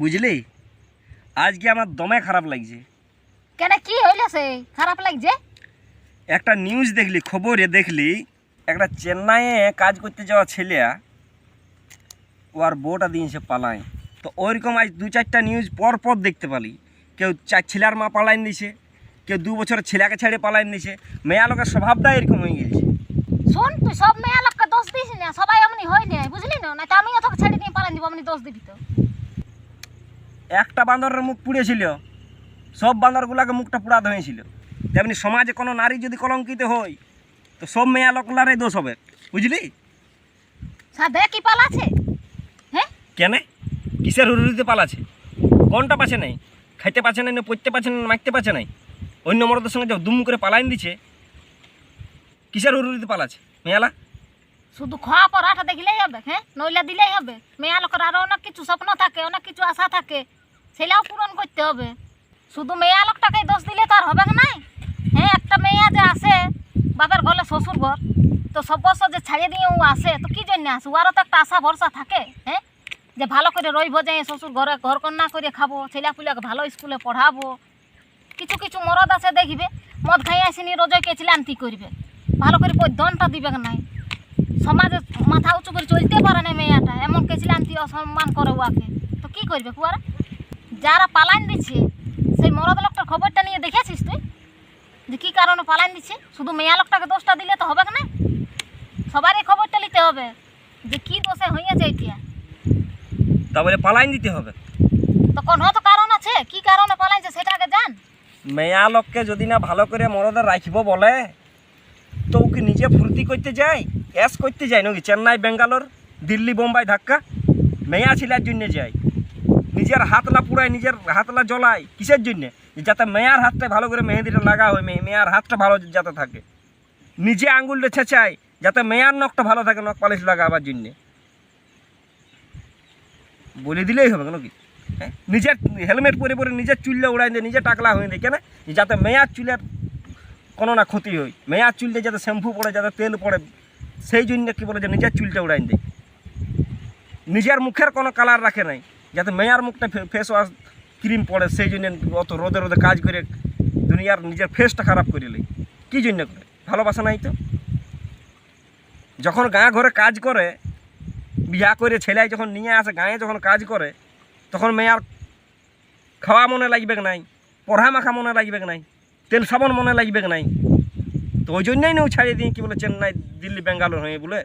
বুঝলি? আজকে আমার দমে খারাপ লাগছে। কেন কি হইল সে? খারাপ লাগছে? একটা নিউজ দেখলি খবরে দেখলি একটা চেন্নাইয়ে কাজ করতে যাওয়া ছেলে ও আর বউটা দিয়েছে পালায়। তো ওইরকম আজ দু চারটা নিউজ পর পর দেখতে পালি। কেউ চার ছেলের মা পালাইন দিছে কেউ দু বছরের ছেলেকে ছেড়ে পালাইন দিছে মেয়া লোকের স্বভাবটা এরকম হয়ে গেছে। শোন তুই সব মেয়া লোককে দোষ দিস না সবাই এমনি হয় না বুঝলি না? না তো আমিও তোকে ছেড়ে নিয়ে পালান দিব এমনি দোষ দিবি তো। একটা বান্দরের মুখ পুড়েছিল সব বান্দরগুলাকে মুখটা পুড়াতে হয়েছিল। তেমনি সমাজে কোনো নারী যদি কলঙ্কিত হয় তো সব মেয়া লোকলারই দোষ হবে। বুঝলি? সাধে কি পালাছে হ্যাঁ? কেন? কিসের হুরুরিতে পালাছে কোনটা পাচ্ছে নাই? খাইতে পাচ্ছে নাই না পড়তে পাচ্ছে না মাখতে পাচ্ছে নাই? অন্য মরদের সঙ্গে দুম করে পালাইন দিছে। কিসের হুরুরিতে পালাছে মেয়ালা? শুধু খাওয়া পরাটা দেখলেই হবে হ্যাঁ? নইলে দিলেই হবে। মেয়া লোকের আরও অনেক কিছু স্বপ্ন থাকে অনেক কিছু আশা থাকে। সেটাও পূরণ করতে হবে। শুধু মেয়া লোকটাকে দোষ দিলে তো আর হবে না হ্যাঁ একটা মেয়া যে আসে বাপের ঘরে শ্বশুর ঘর তো সব বছর যে ছাড়িয়ে দিয়ে ও আসে, তো কী জন্য আসে? ওরও তো একটা আশা, ভরসা থাকে হ্যাঁ? যে ভালো করে রইব যে শ্বশুর ঘরে ঘর কন্যা করে খাব ছেলে পুলেকে ভালো স্কুলে পড়াবো। কিছু কিছু মরদ আছে দেখবে, মদ খাই আসেনি রোজয় কেচিলান্তি করবে। ভালো করে পদ্যনটা দিবে নাই? সমাজে মাথা উঁচু করে চলতে পারে না মেয়েটা, এমন কেচিলান্তি অসম্মান করে ওয়াকে। তো কি করবে কুয়ারা? যারা পালাইন দিচ্ছে সেই মরদ লোকটার খবরটা নিয়ে দেখেছিস তুই? যে কী কারণে পালাইন দিচ্ছে শুধু মেয়া লোকটাকে দোষটা দিলে তো হবে না? সবারই খবরটা নিতে হবে যে কী দোষে হইয়াছে এটা তারপরে পালাইন দিতে হবে। তো কোনো তো কারণ আছে কি কারণে পালাইছে সেটা আগে জান। মেয়া লোককে যদি না ভালো করে মরদের রাখিব বলে তো ওকে নিজে ফুর্তি করতে যায়? অ্যাস করতে যায় নাকি? চেন্নাই বেঙ্গালোর দিল্লি বোম্বাই ধাক্কা? মেয়া ছিলার জন্য যায়। নিজের হাতলা পুরায়, নিজের হাতলা জ্বলায় কিসের জন্যে? যাতে মেয়ার হাতটা ভালো করে মেহেদিটা লাগা হয় মেয়ে মেয়ার হাতটা ভালো যাতে থাকে। নিজে আঙুলটা ছেঁচায় যাতে মেয়ার নখটা ভালো থাকে, নখ পালিশ লাগাবার জন্যে। বলে দিলেই হবে কেন কি? হ্যাঁ? নিজের হেলমেট পরে পরে নিজের চুলটা উড়াই দেয় নিজে টাকলা হয়ে দেয় কেন? যাতে মেয়ার চুলের কোনো না ক্ষতি হয়। মেয়ার চুলটা যাতে শ্যাম্পু পড়ে, যাতে তেল পড়ে, সেই জন্য কী বলে যে নিজের চুলটা উড়াই দেয় নিজের মুখের কোনো কালার রাখে নাই। যাতে মেয়ার মুখটা ফেস ওয়াশ ক্রিম পড়ে, সেই জন্য অত রোদে রোদে কাজ করে দুনিয়ার নিজের ফেসটা খারাপ করে লাই। কী জন্য করে? ভালোবাসা নাই তো? যখন গাঁ ঘরে কাজ করে, বিয়া করে, ছেলে যখন নিয়ে আসে, গাঁয়ে যখন কাজ করে, তখন মেয়ার খাওয়া মনে লাগবে নাই পড়া মাখা মনে লাগবে নাই, তেল সাবন মনে লাগবে নাই। তো ওই জন্যই না ও ছাড়িয়ে দিয়ে কি বলে, চেন্নাই, দিল্লি বেঙ্গালোর হয়ে বলে।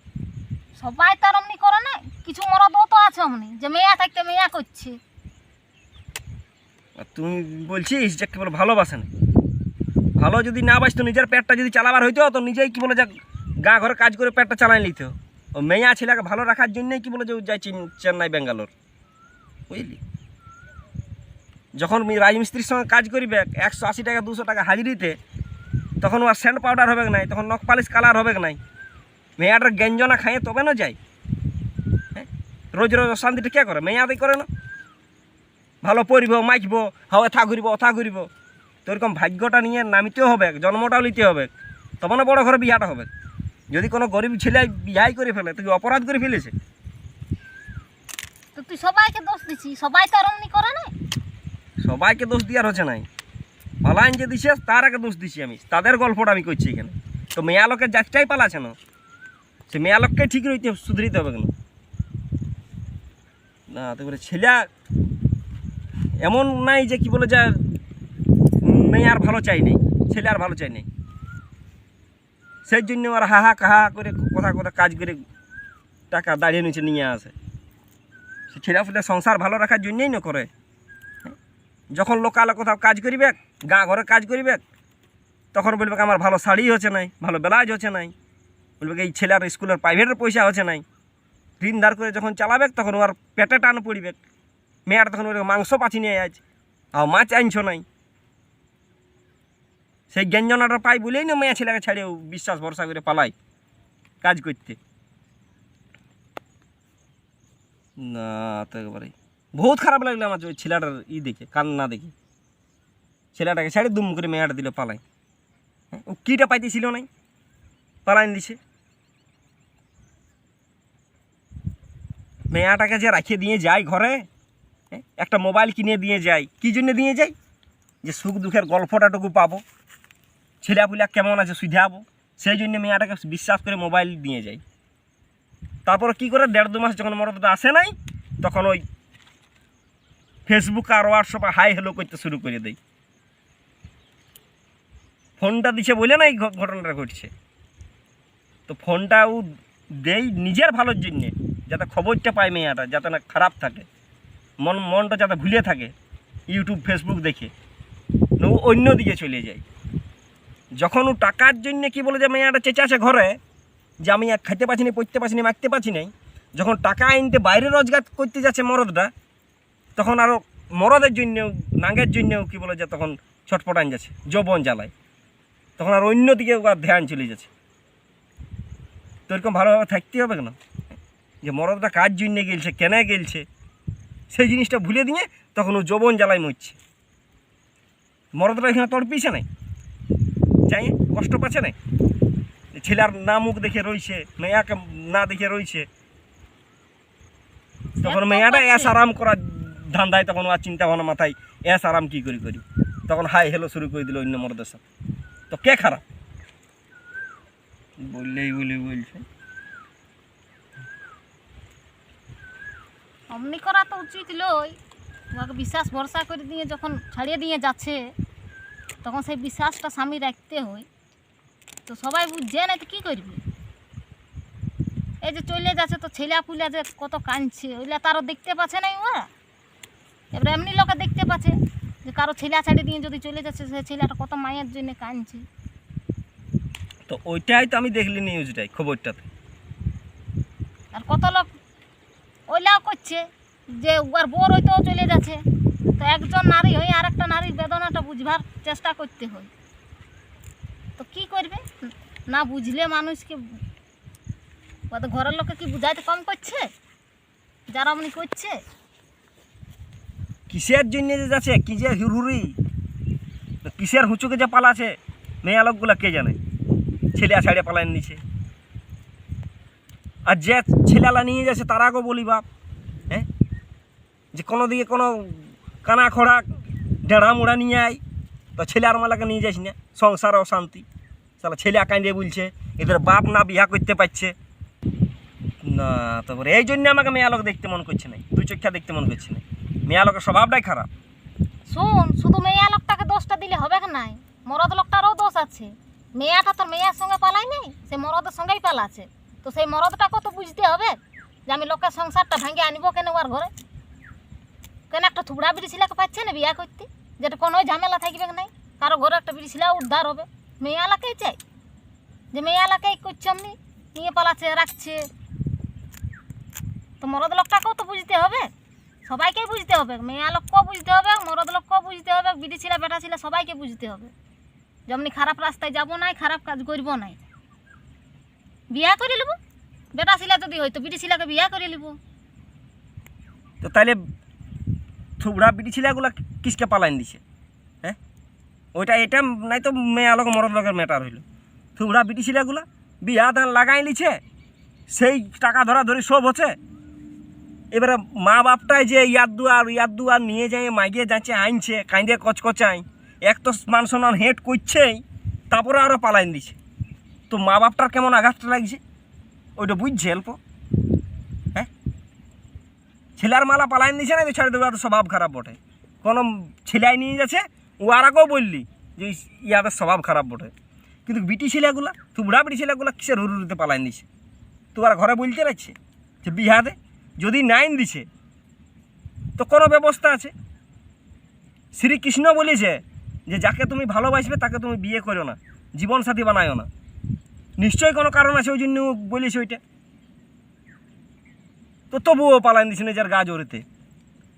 সবাই তো আর অমনি করে না কিছু মরদও তো আছে অমনি, যে মেয়া থাকতে মেয়া করছে। আর তুমি বলছিস যে কি বলে ভালোবাসে না। ভালো যদি না বাসতো, নিজের পেটটা যদি চালাবার হইতো, তো নিজেই কি বলে যে গা ঘরে কাজ করে পেটটা চালাই নিত। ও মেয়া ছেলেকে ভালো রাখার জন্যই কি বলে যে যায় চেন্নাই বেঙ্গালোর বুঝলি? যখন রাজমিস্ত্রির সঙ্গে কাজ করিবে, একশো আশি টাকা, দুশো টাকা হাজিরিতে তখন ওর সেন্ট পাউডার হবে নাই? তখন নখ পালিশ কালার হবে নাই? মেয়াটার গেঞ্জনা খাইয়ে তবে না যায়? রোজ রোজ অশান্তিটা কে করে? মেয়াদাই করে না? ভালো পরিব মাইকব হাওয়া থা ঘুরিব অথা ঘুরিব। তো এরকম ভাগ্যটা নিয়ে নামিতেও হবে জন্মটাও নিতে হবে। তবে না বড় ঘরে বিয়াটা হবে। যদি কোনো গরিব ছেলে বিয়াই করে ফেলে তুই অপরাধ করে ফেলেছে? তো তুই সবাইকে দোষ দিচ্ছি সবাই তো আর করে না সবাইকে দোষ দেওয়ার হচ্ছে নাই। পালাইন যে দিছে তার আগে দোষ দিছি আমি। তাদের গল্পটা আমি করছি এখানে। তো মেয়া লোকের পালাছে না। সে মেয়া লোককে ঠিক রইতে সুধরিতে হবে কেন? তারপরে ছেলে এমন নাই যে কি বলে যে মেয়ে আর ভালো চাই নেই, ছেলে আর ভালো চাই নেই। সেই জন্য আর হাহা কাহা করে কথা কথা কাজ করে টাকা দাঁড়িয়ে নিচে নিয়ে আসে। সে ছেলে ফুলে সংসার ভালো রাখার জন্যই না করে। যখন লোকালে কোথাও কাজ করিবে, গা ঘরে কাজ করিবে, তখন বলবে আমার ভালো শাড়ি হচ্ছে নাই, ভালো ব্লাউজ হচ্ছে নাই। বলবে এই ছেলের স্কুলের প্রাইভেটের পয়সা হচ্ছে নাই। ঋণ ধার করে যখন চালাবে তখন ওর পেটে টান পড়বে। মেয়ের তখন ওর মাংস পাচ্ছি নিয়ে আজ আর মাছ আনছো নাই। সেই ব্যঞ্জনাটা পাই বলেই না মেয়ে ছেলেকে ছেড়ে বিশ্বাস ভরসা করে পালাই কাজ করতে। না তো একেবারে বহুত খারাপ লাগল আমার ওই ছেলেটার ই দেখে কান্না দেখে। ছেলেটাকে ছেড়ে দুম করে মেয়েটা দিল পালাই হ্যাঁ, ও কীটা পাইতেছিল নাই? পালাইন দিছে। মেয়াটাকে যে রাখিয়ে দিয়ে যায় ঘরে? একটা মোবাইল কিনে দিয়ে যাই কী জন্য দিয়ে যাই যে সুখ দুঃখের গল্পটাটুকু পাবো। ছেলেপুলা কেমন আছে সুঝাবো সেই জন্য মেয়েটাকে বিশ্বাস করে মোবাইল দিয়ে যাই তারপরে কী করে দেড় দু মাস যখন মরদটা আসে নাই, তখন ওই ফেসবুক আর হোয়াটসঅ্যাপে হাই হ্যালো করতে শুরু করে দেয়। ফোনটা দিছে বলে না এই ঘটনাটা ঘটছে। তো ফোনটাও দেই নিজের ভালোর জন্যে। যাতে খবরটা পায় মেয়েটা, যাতে না খারাপ থাকে। মন মনটা যাতে ভুলে থাকে ইউটিউব ফেসবুক দেখে। ও অন্য দিকে চলে যায়। যখন ও টাকার জন্য কি বলে যে মেয়েটা চেঁচাছে ঘরে, যে আমি আর খাইতে পারছি না, পড়তে পারছি না মাখতে পারছি নাই, যখন টাকা আনতে বাইরে রোজগার করতে যাচ্ছে মরদটা, তখন আরও মরদের জন্যেও, নাঙ্গের জন্যেও কি বলে যে তখন ছটপটান যাচ্ছে, যৌবন জ্বালায়। তখন আর অন্য দিকে ধ্যান চলে যাচ্ছে। তো এরকম ভালোভাবে থাকতে হবে না যে মরদটা কার জন্যে গেলছে কেন গেলছে সেই জিনিসটা ভুলে দিয়ে তখন ও যৌবন জ্বালায় মরছে। মরদটা এখানে তড়পিছে নাই। চাই কষ্ট পাচ্ছে নাই। ছেলের না মুখ দেখে রইছে মেয়াকে না দেখে রইছে তখন মেয়াটা। এস আরাম করার ধান্দায় তখন আর চিন্তা ভাবনা মাথায় এস আরাম কী করি করি। তখন হাই হেলো শুরু করে দিল অন্য মরদের সাথে। তো কে খারাপ? বললেই বলে বলছে। অমনি করা তো উচিত লই। তোমাকে বিশ্বাস ভরসা করে দিয়ে যখন ছাড়িয়ে দিয়ে যাচ্ছে তখন সেই বিশ্বাসটা স্বামী রাখতে হয়। তো সবাই বুঝছে না তো কী করবি? এই যে চলে যাচ্ছে তো ছেলে পুলে যে কত কাঁদছে ওইগুলা তারও দেখতে পাচ্ছে না ওরা। এবার এমনি লোকে দেখতে পাচ্ছে যে কারও ছেলে ছাড়ি দিয়ে যদি চলে যাচ্ছে সে ছেলেটা কত মায়ের জন্য কাঁদছে। তো ওইটাই তো আমি দেখলি নিউজটাই খবরটাতে। আর কত লোক ওইলাও করছে যে ওর বোর হইতেও চলে যাচ্ছে। তো একজন নারী হয়ে আর একটা নারীর বেদনাটা বুঝবার চেষ্টা করতে হয়। তো কি করবে? না বুঝলে মানুষকে ঘরের লোকে কি বুঝাইতে কম করছে? যারা অমনি করছে? কিসের জন্য যে যাচ্ছে? কি যে হুরহুরি কিসের হুঁচুকে যে পালাছে মেয়ে লোকগুলা কে জানে? ছেলে ছাড়ে পালায় নিছে আর যে ছেলেলা নিয়ে যাচ্ছে তারাকেও বলি বাপ হ্যাঁ? যে কোনো দিকে কোনো কানা খোড়া ডেড়া মুড়া নিয়ে আয়, তো ছেলে আর মালাকে নিয়ে যাস না, সংসার অশান্তি। সালা ছেলে কাঁদিয়ে বলছে, এদের বাপ না বিয়া করতে পারছে। না তারপরে এই জন্য আমাকে মেয়ে লোক দেখতে মন করছে না, দুই চক্ষা দেখতে মন করছে না। মেয়ে লোকের স্বভাবটাই খারাপ। শোন, শুধু মেয়া লোকটাকে দোষটা দিলে হবে নাই? মরদ লোকটারও দোষ আছে। মেয়াটা তো মেয়ার সঙ্গে পালাই নাই সে মরদের সঙ্গেই পালাছে তো সেই মরদটাকেও তো বুঝতে হবে যে আমি লোকের সংসারটা ভাঙে আনব কেন ওর ঘরে। কেন একটা থুবড়া বিড়ি ছেলেকে পাচ্ছে না বিয়া করতে? যেটা কোনো ঝামেলা থাকবে নাই? কারও ঘরে একটা বিড়ি ছেলে উদ্ধার হবে। মেয়ালাকেই চাই। যে মেয়ালাকেই করছে অমনি, নিয়ে পালাচ্ছে, রাখছে। তো মরদ লোকটাকেও তো বুঝতে হবে। সবাইকে বুঝতে হবে। মেয়া লোককেও বুঝতে হবে, মরদ লোককেও বুঝতে হবে, বিড়ি ছেলে, বেটা ছিলা সবাইকে বুঝতে হবে। যেমনি খারাপ রাস্তায় যাব নাই, খারাপ কাজ করব নাই। বিয়া করে নেব বেটা ছেলে যদি হয়তো বিড়ি ছেলেকে বিয়া করে নেব তো তাহলে থুবড়া বিটি ছেলেগুলো কিসকে পালাইন দিছে? হ্যাঁ? ওইটা এটা নাই তো মেয়ে আলোক মরদ লোকের ম্যাটার হইল। থুবড়া বিটি ছেলেগুলা বিয়া ধান লাগাই লিছে সেই টাকা ধরা ধরে সব হচ্ছে। এবারে মা বাপটাই যে ইয়াদ দুয়ার ইয়াদ দুয়ার নিয়ে যায় মাইগে যাচ্ছে, আইনছে কাঁদে কচকচাই, এক তো মান সম্মান হেট করছেই, তারপরে আরও পালাইন দিছে। তো মা বাপটার কেমন আঘাতটা লাগছে? ওইটা বুঝছে অল্প। হ্যাঁ? ছেলের মালা পালাইন দিছে না তো ছেড়ে দেবে আর স্বভাব খারাপ বটে। কোনো ছেলাই নিয়ে যাচ্ছে, ও আর আগেও বললি যে ইয়াদের স্বভাব খারাপ বটে। কিন্তু বিটি ছেলেগুলা তুই বুড়া বিটি ছেলেগুলা কিসের হুরুরিতে পালাইন দিছে? তো আর ঘরে বলতে রাখছে যে বিহাদে যদি নাইন দিছে, তো কোনো ব্যবস্থা আছে? শ্রীকৃষ্ণ বলেছে যে যাকে তুমি ভালোবাসবে, তাকে তুমি বিয়ে করো না, জীবনসাথী বানায়ও না। নিশ্চয়ই কোনো কারণ আছে ওই জন্য বলিস ওইটা। তো তবুও পালাইন দিছে নিজের গা জোরেতে।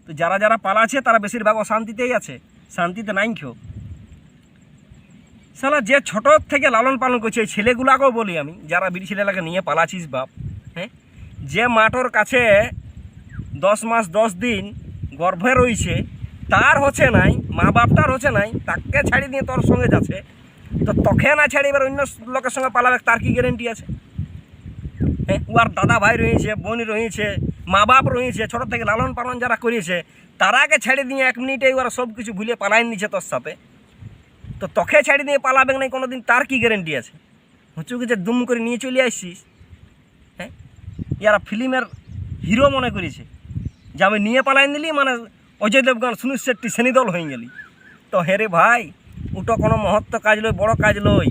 তো যারা যারা পালাছে তারা বেশিরভাগ অশান্তিতেই আছে। শান্তিতে নাই কেউ সালা যে ছোট থেকে লালন পালন করছে ছেলেগুলাকেও বলি আমি, যারা বিড়ি ছেলেলাকে নিয়ে পালাছিস বাপ হ্যাঁ? যে মাটোর কাছে দশ মাস, দশ দিন গর্ভে রয়েছে, তার হচ্ছে নাই, মা বাপটার হচ্ছে নাই, তাকে ছাড়ি দিয়ে তোর সঙ্গে যাচ্ছে। তো তোকে না ছাড়ি এবার অন্য লোকের সঙ্গে পালাবে, তার কি গ্যারেন্টি আছে? হ্যাঁ দাদা ভাই রয়েছে, বোন রয়েছে, মা বাপ রয়েছে, ছোট থেকে লালন পালন যারা করেছে তারাকে ছেড়ে দিয়ে এক মিনিটে ওরা সব কিছু ভুলে পালাই নিচ্ছে তোর সাথে। তো তোকে ছেড়ে দিয়ে পালাবে না কোনোদিন, তার কি গ্যারেন্টি আছে? হুচুকে যে দুম করে নিয়ে চলে আসছিস? হ্যাঁ ইয়ারা ফিল্মের হিরো মনে করেছে। যে আমি নিয়ে পালাই নিলি মানে অজয় দেবগান, সুনীল শেট্টি শ্রেণীদল হয়ে গেলি। তো হেরে ভাই ওটা কোনো মহত্ব কাজ লই, বড় কাজ লই।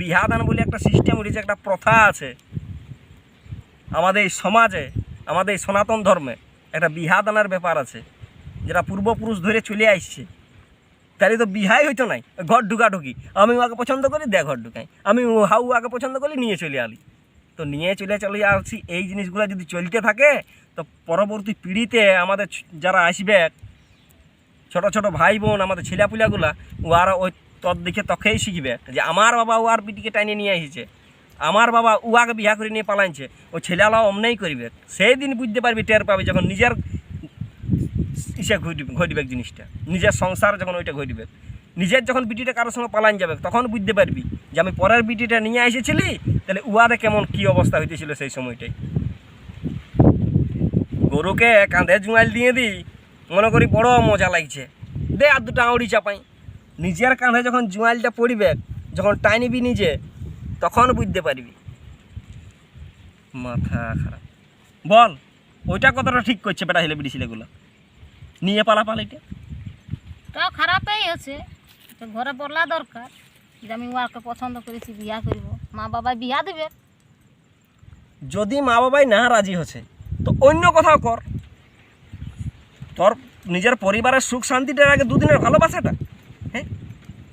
বিহাদান বলে একটা সিস্টেম উঠেছে, একটা প্রথা আছে। আমাদের এই সমাজে, আমাদের এই সনাতন ধর্মে একটা বিহাদানার ব্যাপার আছে, যেটা পূর্বপুরুষ ধরে চলে আসছে। তাহলে তো বিহাই হইতো নাই, ঘর ঢুকা ঢুকি আমি ওকে পছন্দ করি, দে ঘর ঢুকাই। আমি ও হাউ আগে পছন্দ করি, নিয়ে চলে আলি। তো নিয়ে চলে চলে আসছি, এই জিনিসগুলো যদি চলতে থাকে, তো পরবর্তী পিঢ়িতে আমাদের যারা আসবে ছোট ছোট ভাই বোন, আমাদের ছেলেপুলাগুলা ও আর ওই তোর দেখে তখেই শিখবে যে আমার বাবা ও আর বিটিকে টাইনে নিয়ে এসেছে আমার বাবা উয়াকে বিয়া করে নিয়ে পালাইছে, ও ছেলেলাও অমনেই করবে। সেই দিন বুঝতে পারবি, টের পাবি যখন নিজের ইসে ঘটবে জিনিসটা। নিজের সংসার যখন ওইটা ঘটবে নিজের যখন বিটিটা কারোর সঙ্গে পালান যাবে, তখন বুঝতে পারবি যে আমি পরের বিটিটা নিয়ে এসেছিলি তাহলে উয়ারে কেমন কি অবস্থা হইতেছিল সেই সময়টাই। গরুকে কাঁধে জুয়াল দিয়ে দিই মনে করি বড় মজা লাগছে। দে আর দুটো আউড়ি চাপাই। নিজের কাঁধে যখন জুয়ালটা পড়বে যখন টাইনিবি নিজে তখন বুঝতে পারবি। মাথা খারাপ। বল ওইটা কতটা ঠিক করছে বেটা হেলে বিড়ি ছেলেগুলো? নিয়ে পালা পালাইটা তাও খারাপই আছে তো ঘরে বললা দরকার যে আমি ওয়াকে পছন্দ করেছি বিয়া করব। মা বাবা বিয়া দেবে। যদি মা বাবাই না রাজি হচ্ছে তো অন্য কোথাও কর। তোর নিজের পরিবারের সুখ শান্তিটার আগে দুদিনের ভালোবাসাটা হ্যাঁ?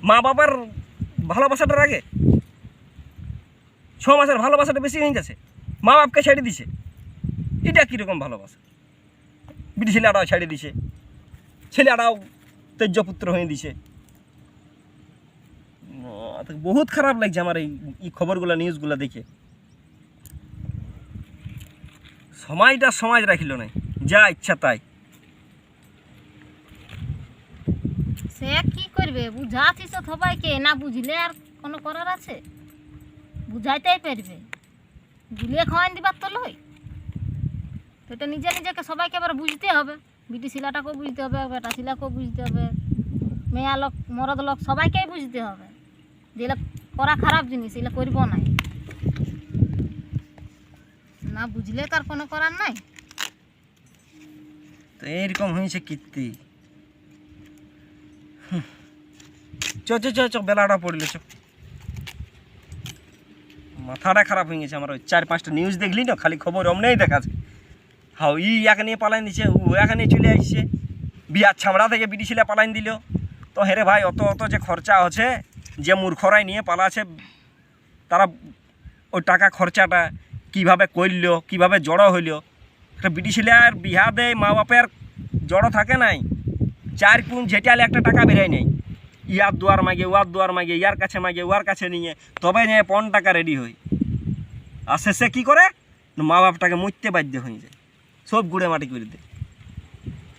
মা বাবার ভালোবাসাটার আগে। ছ মাসের ভালোবাসাটা বেশি হয়ে গেছে মা বাপকে ছেড়ে দিছে। এটা কীরকম ভালোবাসা? বিটি ছেলেটাও ছেড়ে দিছে। ছেলেটাও তেজ্যপুত্র হয়ে দিছে। বহুত খারাপ লাগছে আমার এই এই খবরগুলো, নিউজগুলো দেখে। সময়টা সমাজ রাখিল না যা ইচ্ছা তাই। সে কি করবে? বুঝাচ্ছিস তো সবাইকে, না বুঝলে আর কোনো করার আছে? বুঝাইতেই পারবে। বুলিয়ে খাওয়ান দিবার তো লই। তো এটা নিজে নিজেকে সবাইকে আবার বুঝতে হবে। বিটি শিলাটাকেও বুঝতে হবে, বেটা শিলাকেও বুঝতে হবে। মেয়া লোক, মরদ লোক, সবাইকেই বুঝতে হবে। যেগুলো করা খারাপ জিনিস এগুলো করব না। না বুঝলে তার কোনো করার নাই। তো এইরকম হয়েছে কীর্তি। চ চ চ বেলাটা পড়লে, চ। মাথাটা খারাপ হয়ে গেছে আমার ওই চার পাঁচটা নিউজ দেখলি না খালি খবর অমনেই দেখাচ্ছে। হাও, ই একে নিয়ে পালাই নিছে ও একে নিয়ে চলে আসছে। বিয়ার ছামড়া থেকে বিটি ছেলে পালাইন দিল। তো হেরে ভাই, অত অত যে খরচা আছে, যে মূর্খরাই নিয়ে পালাছে তারা ওই টাকা খরচাটা কীভাবে করল, কীভাবে জড়ো হইল একটা বিটি ছেলে আর বিহা দেয় মা বাপের জড়ো থাকে নাই। চার কুন ঝেটালে একটা টাকা বেরাই নেই ইয়ার দুয়ার মাগে ওয়ার দুয়ার মাগে, ইয়ার কাছে মাগে ওয়ার কাছে নিয়ে, তবে নিয়ে পন টাকা রেডি হই। আর শেষে কী করে? মা বাপটাকে মরতে বাধ্য হয়ে যায়। সব গুঁড়ে মাটি করে দেয়।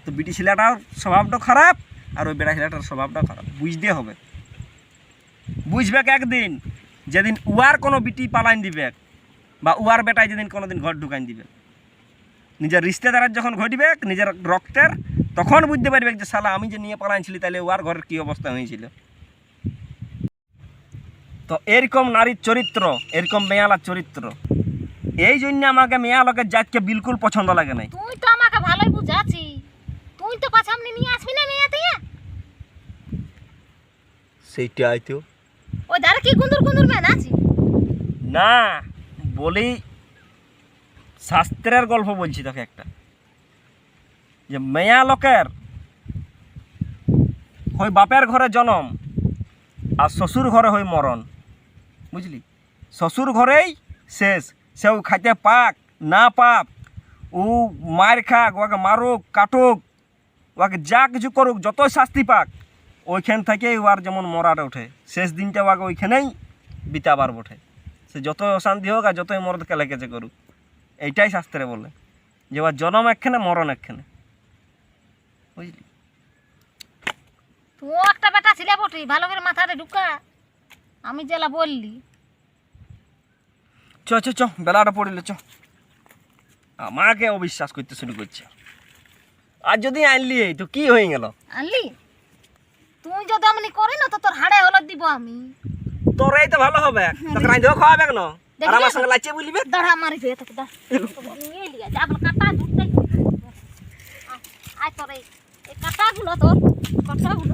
তো বিটি ছেলেটার স্বভাবটা খারাপ, আর ওই বেড়া ছেলেটার স্বভাবটা খারাপ। বুঝতে হবে। বুঝবে একদিন? যেদিন উয়ার কোনো বিটি পালাইন দিবে, বা উয়ার বেটায় যেদিন কোনো দিন ঘর ঢুকাইন দিবে। নিজের রিস্তেদারের যখন ঘটবে, নিজের রক্তের তখন বুঝতে পারবে যে শালা আমি যে নিয়ে পালাইছিলি তাহলে ওয়ার ঘরের কী অবস্থা হয়েছিল। তো এরকম নারীর চরিত্র এরকম মেয়ালার চরিত্র এই জন্য আমাকে মেয়া লোকের জাতকে বিলকুল পছন্দ লাগে নাই। তুই তো আমাকে ভালোই বুঝাচ্ছি তুই তো পাছে সামনে নিয়ে আসবি না মেয়ে দিয়ে সেইটাই তো। ওই ধারে কি গুন্দুর গুন্দুর মেয়ে নাচি না বলি শাস্ত্রের গল্প বলছি তোকে একটা। যে মেয়া লোকের হই বাপের ঘরে জনম, আর শ্বশুর ঘরে হই মরণ। বুঝলি? শ্বশুর ঘরেই শেষ। সেও খাইতে পাক, না পাক, ও মার খাক, ওকে মারুক, কাটুক, ওকে যা কিছু করুক, যতই শাস্তি পাক, ওইখান থেকেই ওর যেমন মরাটা ওঠে। শেষ দিনটা ওকে ওইখানেই বিতাবার বটে। সে যতই অশান্তি হোক আর যতই মরদকে লেগেছে করুক, এইটাই শাস্ত্রে বলে। যে ওর জনম একখানে, মরণ একখানে। বুঝলি? তুই একটা বেটা ছিলে বটি ভালো করে মাথাটা ঢুকা। আমি বললি। চ চ চ বেলাটা পড়িলে চ। আমাকে অবিশ্বাস করতে শুরু করছে। আর যদি আনলি তো কি হয়ে গেল? আনলি? তুই যদি এমনি করি না তো তোর হাড়ে হলদ দিব আমি। তোর এই তো ভালো হবে। তোকে রাঁধেও খাওয়াবে কেন? আর আমার সঙ্গে লাচিয়ে বলিবে দাঁড়া মারি দিয়ে তোকে দাঁড়া। নিয়ে লিয়া যা কাটা আয় তোর এই এই। কাটাগুলো তোর কাটাগুলো।